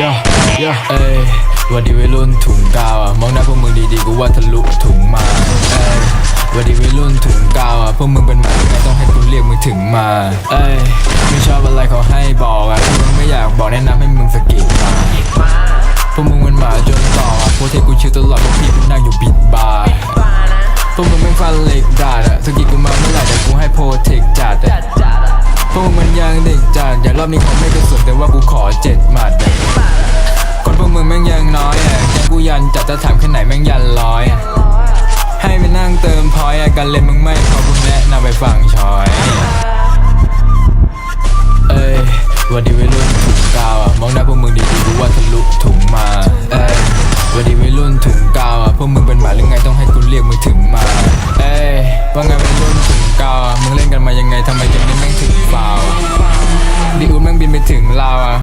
ย่าย่าเอ้ยวันดีวัยรุ่นถุงกาวอะมองหน้าพวกมึงดีๆกูว่าทะลุถุงมาเอ้ยวันดีวัยรุ่นถุงกาวอะพวกมึงเป็นหมาไงต้องให้กูเรียกมึงถึงมาเอ้ยไม่ชอบอะไรเขาให้บอกอะมึงไม่อยากบอกแนะนำให้มึงสกิดมาพวกมึงเป็นหมาจนต่ออะพวกเทกูชิวตลอดพวกพี่เป็นนั่งอยู่บิดบาร์พวกมึงเป็นฟันเหล็กดาดอะสกิดกูมาเมื่อไหร่แต่กูให้โปรเทคจัดอะพวกมันยังเด็กจัดอย่างรอบนี้เขาไม่กระสุนแต่ว่ากูขอเจ็ดหมัด ยันจัดจะถามแค่ไหนแม่งยันร้อย ให้ไปนั่งเติมพอยอะกันเล่นมึงไม่พอกูแนะนำไปฟังชอย เอ้ยวันดีวัยรุ่นถุงกาวอะมองหน้าพวกมึงดีๆกูว่าทะลุถุงมา เอ้ยวันดีวัยรุ่นถึงกาวอะพวกมึงเป็นหมาหรือไงต้องให้กูเรียกมึงถึง